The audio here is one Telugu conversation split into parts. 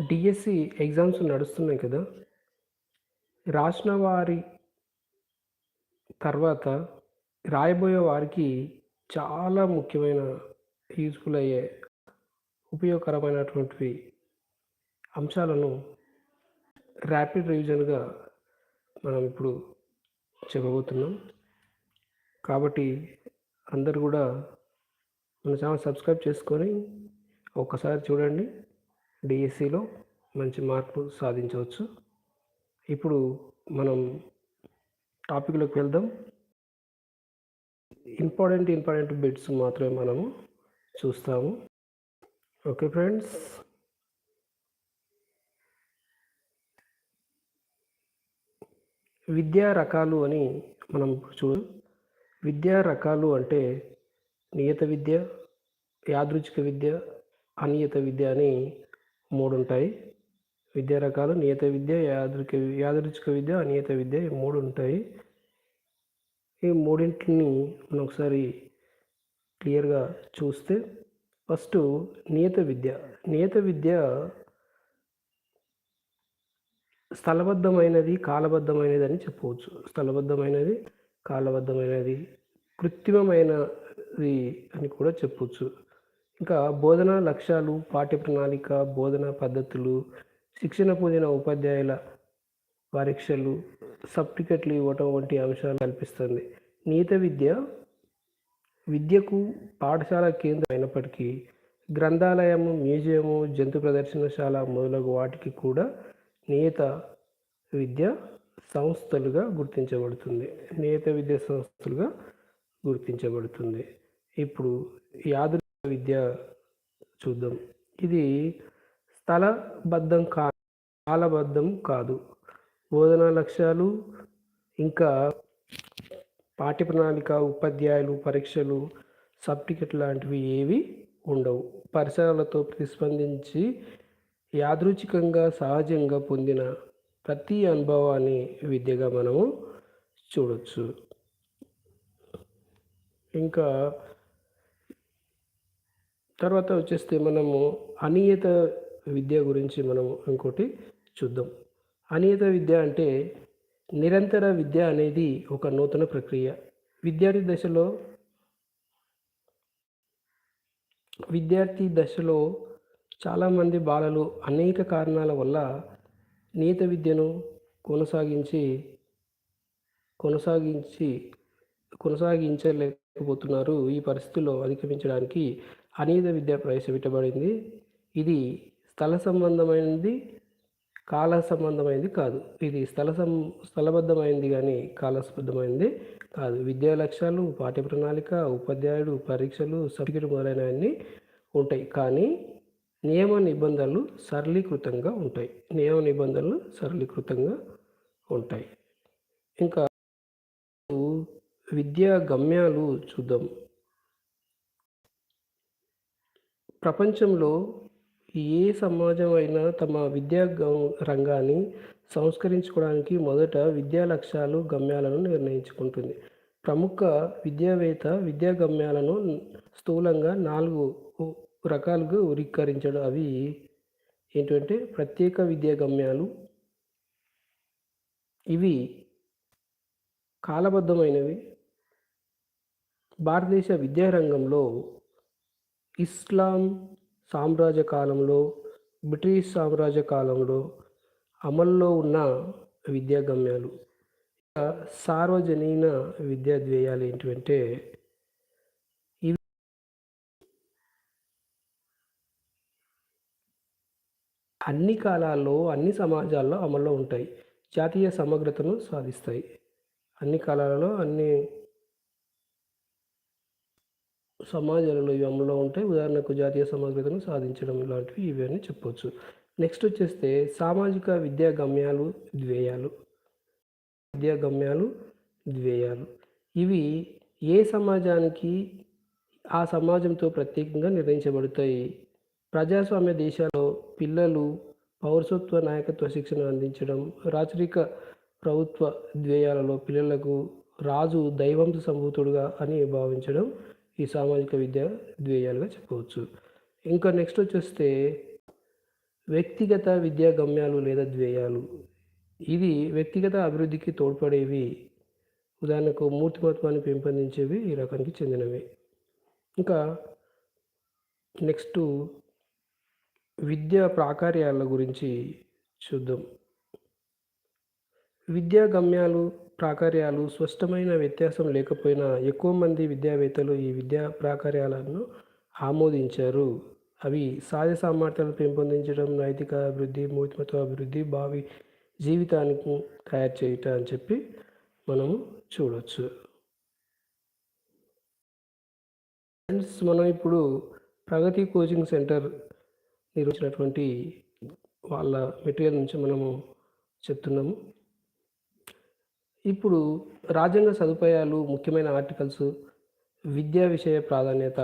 డిఎస్సి ఎగ్జామ్స్ నడుస్తున్నాయి కదా. రాసిన వారి తర్వాత రాయబోయే వారికి చాలా ముఖ్యమైన యూజ్ఫుల్ అయ్యే ఉపయోగకరమైనటువంటి అంశాలను ర్యాపిడ్ రివిజన్గా మనం ఇప్పుడు చెప్పబోతున్నాం. కాబట్టి అందరు కూడా మన ఛానల్ సబ్స్క్రైబ్ చేసుకొని ఒక్కసారి చూడండి. డిఎస్సిలో మంచి మార్పులు సాధించవచ్చు. ఇప్పుడు మనం టాపిక్లోకి వెళ్దాం. ఇంపార్టెంట్ ఇంపార్టెంట్ బిట్స్ మాత్రమే మనము చూస్తాము. Okay friends. విద్యా రకాలు అని మనం చూ విద్యా రకాలు అంటే నియత విద్య యాదృచ్ఛిక విద్య అనియత విద్య అని మూడు ఉంటాయి విద్యా రకాలు నియత విద్య యాదృక యాదృచ్ఛిక విద్య అనియత విద్య ఈ మూడు ఉంటాయి ఈ మూడింటిని మనం ఒకసారి క్లియర్గా చూస్తే ఫస్ట్ నియత విద్య. నియత విద్య స్థలబద్ధమైనది కాలబద్ధమైనది అని చెప్పవచ్చు. స్థలబద్ధమైనది కాలబద్ధమైనది కృత్రిమమైనది అని కూడా చెప్పవచ్చు ఇంకా బోధనా లక్ష్యాలు పాఠ్య ప్రణాళిక బోధనా పద్ధతులు శిక్షణ పొందిన ఉపాధ్యాయుల పరీక్షలు సర్టిఫికెట్లు ఇవ్వటం వంటి అంశాలు కల్పిస్తుంది. నీత విద్య విద్యకు పాఠశాల కేంద్రం అయినప్పటికీ గ్రంథాలయము మ్యూజియము జంతు ప్రదర్శనశాల మొదలగు వాటికి కూడా నియత విద్య సంస్థలుగా గుర్తించబడుతుంది. నియత విద్య సంస్థలుగా గుర్తించబడుతుంది. ఇప్పుడు యాదృ విద్య చూద్దాం. ఇది స్థలబద్ధం కా కాలబద్ధం కాదు. బోధనా లక్ష్యాలు ఇంకా పాఠ్య ప్రణాళిక ఉపాధ్యాయులు పరీక్షలు సర్టిఫికెట్ లాంటివి ఏవి ఉండవు. పరిసరాలతో ప్రతిస్పందించి యాదృచ్ఛికంగా సహజంగా పొందిన ప్రతి అనుభవాన్ని విద్యగా మనము చూడవచ్చు ఇంకా తర్వాత వచ్చేస్తే మనము అనియత విద్య గురించి మనం ఇంకోటి చూద్దాం. అనియత విద్య అంటే నిరంతర విద్య అనేది ఒక నూతన ప్రక్రియ. విద్యార్థి దశలో విద్యార్థి దశలో చాలామంది బాలలు అనేక కారణాల వల్ల నియత విద్యను కొనసాగించి కొనసాగించి లేకపోతున్నారు ఈ పరిస్థితుల్లో అధిగమించడానికి అనీత విద్య ప్రవేశపెట్టబడింది. ఇది స్థల సంబంధమైనది కాల సంబంధమైనది కాదు. ఇది స్థల సం స్థలబద్ధమైనది కానీ కాలబద్ధమైనది కాదు. విద్యా లక్ష్యాలు పాఠ్య ప్రణాళిక ఉపాధ్యాయుడు పరీక్షలు సర్టిఫికెట్ మొదలైనవన్నీ ఉంటాయి. కానీ నియమ నిబంధనలు సరళీకృతంగా ఉంటాయి. నియమ నిబంధనలు సరళీకృతంగా ఉంటాయి. ఇంకా విద్యా గమ్యాలు చూద్దాం. ప్రపంచంలో ఏ సమాజం అయినా తమ విద్యా రంగాన్ని సంస్కరించుకోవడానికి మొదట విద్యా లక్ష్యాలు గమ్యాలను నిర్ణయించుకుంటుంది. ప్రముఖ విద్యావేత్త విద్యా గమ్యాలను స్థూలంగా నాలుగు రకాలుగా వర్గీకరించడం అవి ఏంటంటే ప్రత్యేక విద్యా గమ్యాలు ఇవి కాలబద్ధమైనవి భారతదేశ విద్యారంగంలో ఇస్లాం సామ్రాజ్య కాలంలో బ్రిటిష్ సామ్రాజ్య కాలంలో అమల్లో ఉన్న విద్యా గమ్యాలు సార్వజనీన విద్యా ధ్యేయాలు ఏంటంటే ఇవి అన్ని కాలాల్లో అన్ని సమాజాల్లో అమల్లో ఉంటాయి. జాతీయ సమగ్రతను సాధిస్తాయి. అన్ని కాలాలలో అన్ని సమాజాలలో ఇవి అమలులో ఉంటాయి ఉదాహరణకు జాతీయ సమగ్రతను సాధించడం ఇలాంటివి ఇవి అని చెప్పవచ్చు నెక్స్ట్ వచ్చేస్తే సామాజిక విద్యా గమ్యాలు ద్వేయాలు. విద్యా గమ్యాలు ద్వేయాలు. ఇవి ఏ సమాజానికి ఆ సమాజంతో ప్రత్యేకంగా నిర్ణయించబడతాయి? ప్రజాస్వామ్య దేశాల్లో పిల్లలు పౌరసత్వ నాయకత్వ శిక్షణ అందించడం రాచరిక ప్రభుత్వ ద్వేయాలలో పిల్లలకు రాజు దైవంశ సంభూతుడుగా అని భావించడం ఈ సామాజిక విద్య ద్వేయాలుగా చెప్పవచ్చు ఇంకా నెక్స్ట్ వచ్చేస్తే వ్యక్తిగత విద్యా గమ్యాలు లేదా ద్వేయాలు. ఇది వ్యక్తిగత అభివృద్ధికి తోడ్పడేవి. ఉదాహరణకు మూర్తిమత్వాన్ని పెంపొందించేవి ఈ రకానికి చెందినవి. ఇంకా నెక్స్ట్ విద్యా ప్రాకార్యాల గురించి చూద్దాం. విద్యా గమ్యాలు ప్రాకార్యాలు స్పష్టమైన వ్యత్యాసం లేకపోయినా ఎక్కువ మంది విద్యావేత్తలు ఈ విద్యా ప్రాకార్యాలను ఆమోదించారు. అవి సహజ సామర్థ్యాలు పెంపొందించడం నైతిక అభివృద్ధి మూర్తిమత్వ అభివృద్ధి భావి జీవితానికి తయారు చేయట అని చెప్పి మనము చూడవచ్చు ఫ్రెండ్స్ మనం ఇప్పుడు ప్రగతి కోచింగ్ సెంటర్ నిర్వహించినటువంటి వాళ్ళ మెటీరియల్ నుంచి మనము చెప్తున్నాము. ఇప్పుడు రాజ్యాంగ సదుపాయాలు ముఖ్యమైన ఆర్టికల్స్ విద్యా విషయ ప్రాధాన్యత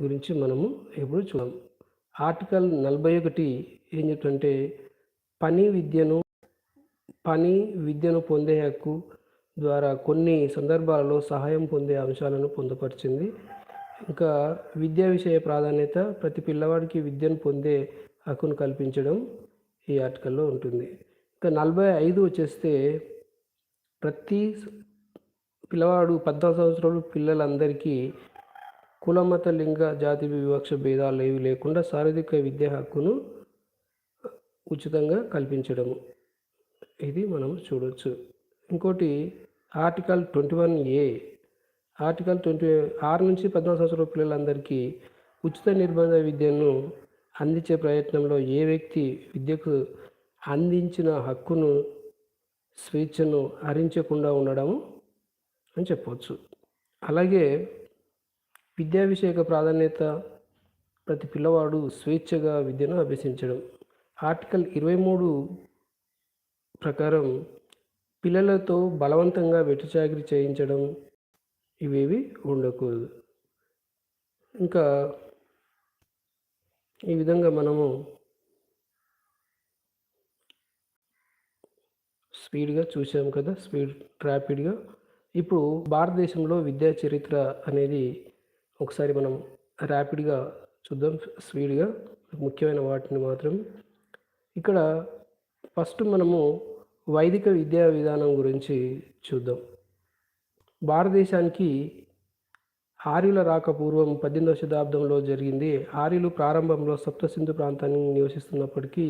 గురించి మనము ఇప్పుడు చూద్దాం ఆర్టికల్ నలభై ఒకటి ఏం చెప్తుంటే పని విద్యను పని విద్యను పొందే హక్కు ద్వారా కొన్ని సందర్భాలలో సహాయం పొందే అంశాలను పొందుపరిచింది. ఇంకా విద్యా విషయ ప్రాధాన్యత ప్రతి పిల్లవాడికి విద్యను పొందే హక్కును కల్పించడం ఈ ఆర్టికల్లో ఉంటుంది. నలభై ఐదు వచ్చేస్తే ప్రతి పిల్లవాడు పద్నాలుగు సంవత్సరాలు పిల్లలందరికీ కులమత లింగ జాతి వివక్ష భేదాలు ఏవి లేకుండా శారీరక విద్యా హక్కును ఉచితంగా కల్పించడము. ఇది మనం చూడవచ్చు ఇంకోటి article twenty one A. Article twenty ఆరు నుంచి పద్నాలుగు సంవత్సరాల పిల్లలందరికీ ఉచిత నిర్బంధ విద్యను అందించే ప్రయత్నంలో ఏ వ్యక్తి విద్యకు అందించిన హక్కును స్వేచ్ఛను హరించకుండా ఉండడం అని చెప్పవచ్చు. అలాగే విద్యా విషయక ప్రాధాన్యత ప్రతి పిల్లవాడు స్వేచ్ఛగా విద్యను అభ్యసించడం. ఆర్టికల్ ఇరవై మూడు ప్రకారం పిల్లలతో బలవంతంగా వెట్టుచాకిరి చేయించడం ఇవేవి ఉండకూడదు. ఇంకా ఈ విధంగా మనము స్పీడ్గా చూసాం కదా స్పీడ్ ర్యాపిడ్గా. ఇప్పుడు భారతదేశంలో విద్యా చరిత్ర అనేది ఒకసారి మనం ర్యాపిడ్గా చూద్దాం స్పీడ్గా ముఖ్యమైన వాటిని మాత్రం. ఇక్కడ ఫస్ట్ మనము వైదిక విద్యా విధానం గురించి చూద్దాం. భారతదేశానికి ఆర్యుల రాక పూర్వం పద్దెనిమిదవ శతాబ్దంలో జరిగింది. ఆర్యులు ప్రారంభంలో సప్తసింధు ప్రాంతాన్ని నివసిస్తున్నప్పటికీ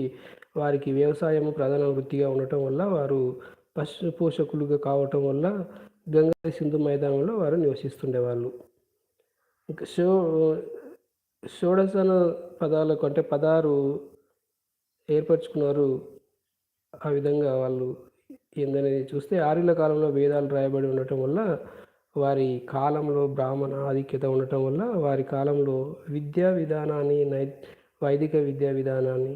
వారికి వ్యవసాయం ప్రధాన వృత్తిగా ఉండటం వల్ల వారు పశు పోషకులుగా కావటం వల్ల గంగా సింధు మైదానంలో వారు నివసిస్తుండేవాళ్ళు. ఇంకా షో షోడసన పదాలకు అంటే పదారు ఏర్పరచుకున్నారు ఆ విధంగా వాళ్ళు. ఏందనేది చూస్తే ఆర్యుల కాలంలో వేదాలు రాయబడి ఉండటం వల్ల వారి కాలంలో బ్రాహ్మణ ఆధిక్యత ఉండటం వల్ల వారి కాలంలో విద్యా విధానాన్ని నై వైదిక విద్యా విధానాన్ని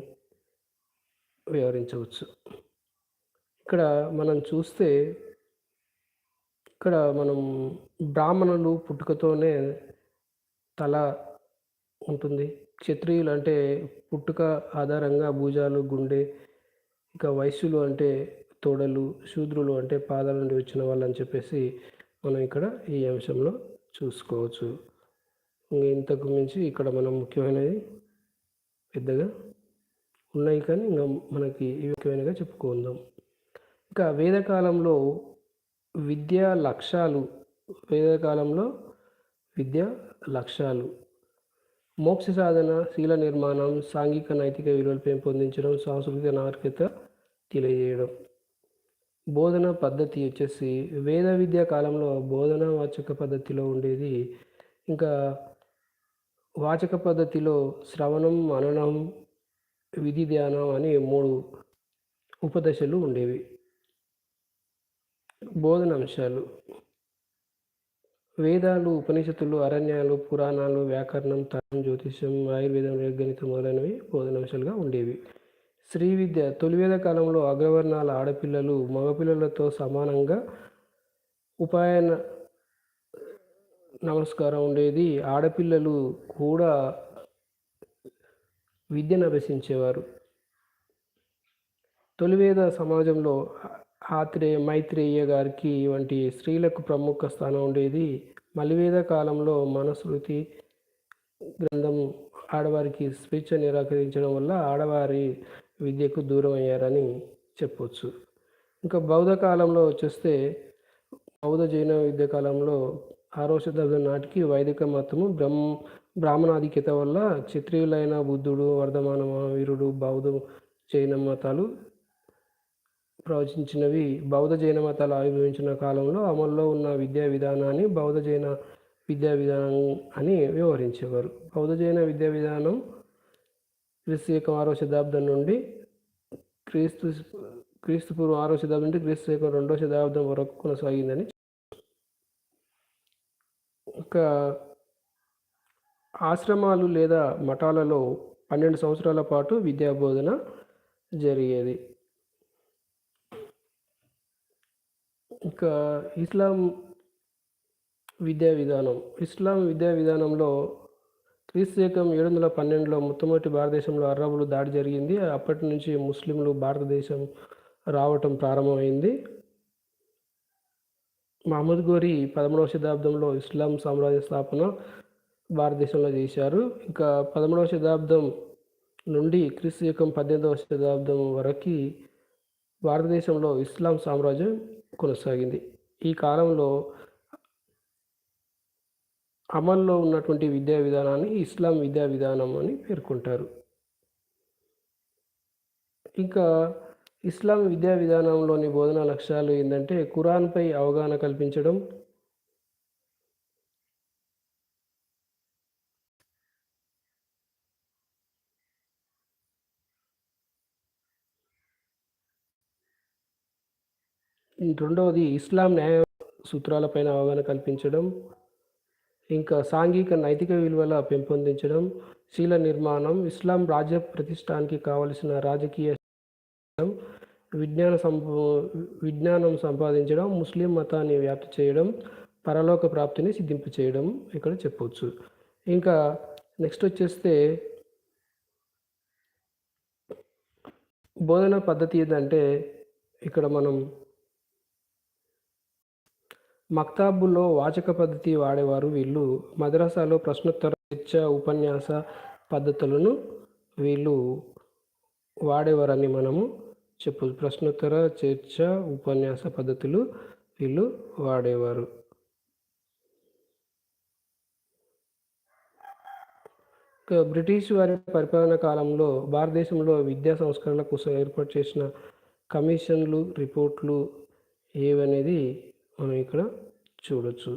వివరించవచ్చు. ఇక్కడ మనం చూస్తే ఇక్కడ మనం బ్రాహ్మణులు పుట్టుకతోనే తల ఉంటుంది. క్షత్రియులు అంటే పుట్టుక ఆధారంగా భుజాలు గుండె ఇక వైశ్యులు అంటే తోడలు శూద్రులు అంటే పాదాల నుండి వచ్చిన వాళ్ళు అని చెప్పేసి మనం ఇక్కడ ఈ అంశంలో చూసుకోవచ్చు. ఇంతకు మించి ఇక్కడ మనం ముఖ్యమైనది పెద్దగా ఉన్నాయి కానీ ఇంకా మనకి ముఖ్యమైనగా చెప్పుకుందాం. ఇంకా వేదకాలంలో విద్యా లక్ష్యాలు వేదకాలంలో విద్యా లక్ష్యాలు. మోక్ష సాధన శీల నిర్మాణం సాంఘిక నైతిక విలువలు పెంపొందించడం సాంస్కృతిక నాగరికత తెలియజేయడం. బోధన పద్ధతి వచ్చేసి వేద విద్యా కాలంలో బోధన వాచక పద్ధతిలో ఉండేది. ఇంకా వాచక పద్ధతిలో శ్రవణం మననం విధి ధ్యానం అని మూడు ఉపదశలు ఉండేవి. బోధన అంశాలు. వేదాలు ఉపనిషత్తులు అరణ్యాలు పురాణాలు వ్యాకరణం తరం జ్యోతిష్యం ఆయుర్వేదం రేగణితం మొదలైనవి బోధనాంశాలుగా ఉండేవి. స్త్రీ విద్య తొలివేద కాలంలో అగ్రవర్ణాల ఆడపిల్లలు మగపిల్లలతో సమానంగా ఉపాయన నమస్కారం ఉండేది. ఆడపిల్లలు కూడా విద్యను అభ్యసించేవారు. తొలివేద సమాజంలో ఆత్రేయ మైత్రేయ గారికి వంటి స్త్రీలకు ప్రముఖ స్థానం ఉండేది. మలివేద కాలంలో మనస్మృతి గ్రంథం ఆడవారికి స్వేచ్ఛ నిరాకరించడం వల్ల ఆడవారి విద్యకు దూరం అయ్యారని చెప్పొచ్చు. ఇంకా బౌద్ధ కాలంలో వచ్చేస్తే బౌద్ధ జైన విద్య కాలంలో ఆరో శతాబ్దం నాటికి వైదిక మతము బ్రహ్మ బ్రాహ్మణాధిక్యత వల్ల క్షత్రియులైన బుద్ధుడు వర్ధమాన మహావీరుడు బౌద్ధ జైన మతాలు ప్రవచించినవి. బౌద్ధ జైన మతాలు ఆవిర్భవించిన కాలంలో అమల్లో ఉన్న విద్యా విధానాన్ని బౌద్ధ జైన విద్యా విధానం అని వ్యవహరించేవారు. బౌద్ధ జైన విద్యా విధానం క్రీస్తు యొక్క ఆరో శతాబ్దం నుండి క్రీస్తు క్రీస్తు పూర్వం ఆరో శతాబ్దం నుండి క్రీస్తు యొక్క రెండో శతాబ్దం వరకు కొనసాగిందని ఒక ఆశ్రమాలు లేదా మఠాలలో పన్నెండు సంవత్సరాల పాటు విద్యా బోధన జరిగేది. ఇంకా ఇస్లాం విద్యా విధానం ఇస్లాం విద్యా విధానంలో క్రీస్తుశకం ఏడు వందల పన్నెండులో మొట్టమొదటి భారతదేశంలో అరబులు దాడి జరిగింది. అప్పటి నుంచి ముస్లింలు భారతదేశం రావటం ప్రారంభమైంది. మహమ్మద్ గోరి పదమూడవ శతాబ్దంలో ఇస్లాం సామ్రాజ్య స్థాపన భారతదేశంలో చేశారు. ఇంకా పదమూడవ శతాబ్దం నుండి క్రీస్తు శకం పద్దెనిమిదవ శతాబ్దం వరకు భారతదేశంలో ఇస్లాం సామ్రాజ్యం కొనసాగింది. ఈ కాలంలో అమల్లో ఉన్నటువంటి విద్యా విధానాన్ని ఇస్లాం విద్యా విధానం అని పేర్కొంటారు. ఇంకా ఇస్లాం విద్యా విధానంలోని బోధనా లక్ష్యాలు ఏంటంటే కురాన్పై అవగాహన కల్పించడం రెండవది ఇస్లాం న్యాయ సూత్రాలపైన అవగాహన కల్పించడం ఇంకా సాంఘిక నైతిక విలువల పెంపొందించడం శీల నిర్మాణం ఇస్లాం రాజ్య ప్రతిష్టానికి కావలసిన రాజకీయ విజ్ఞాన సంప విజ్ఞానం సంపాదించడం ముస్లిం మతాన్ని వ్యాప్తి చేయడం పరలోక ప్రాప్తిని సిద్ధింపు చేయడం ఇక్కడ చెప్పవచ్చు ఇంకా నెక్స్ట్ వచ్చేస్తే బోధన పద్ధతి ఏంటంటే ఇక్కడ మనం మక్తాబుల్లో వాచక పద్ధతి వాడేవారు వీళ్ళు. మద్రాసాలో ప్రశ్నోత్తర చర్చ ఉపన్యాస పద్ధతులను వీళ్ళు వాడేవారని మనము చెప్పు ప్రశ్నోత్తర చర్చ ఉపన్యాస పద్ధతులు వీళ్ళు వాడేవారు. బ్రిటిష్ వారి పరిపాలన కాలంలో భారతదేశంలో విద్యా సంస్కరణల కోసం ఏర్పాటు చేసిన కమిషన్లు రిపోర్ట్లు ఏవనేది మనం ఇక్కడ చూడొచ్చు.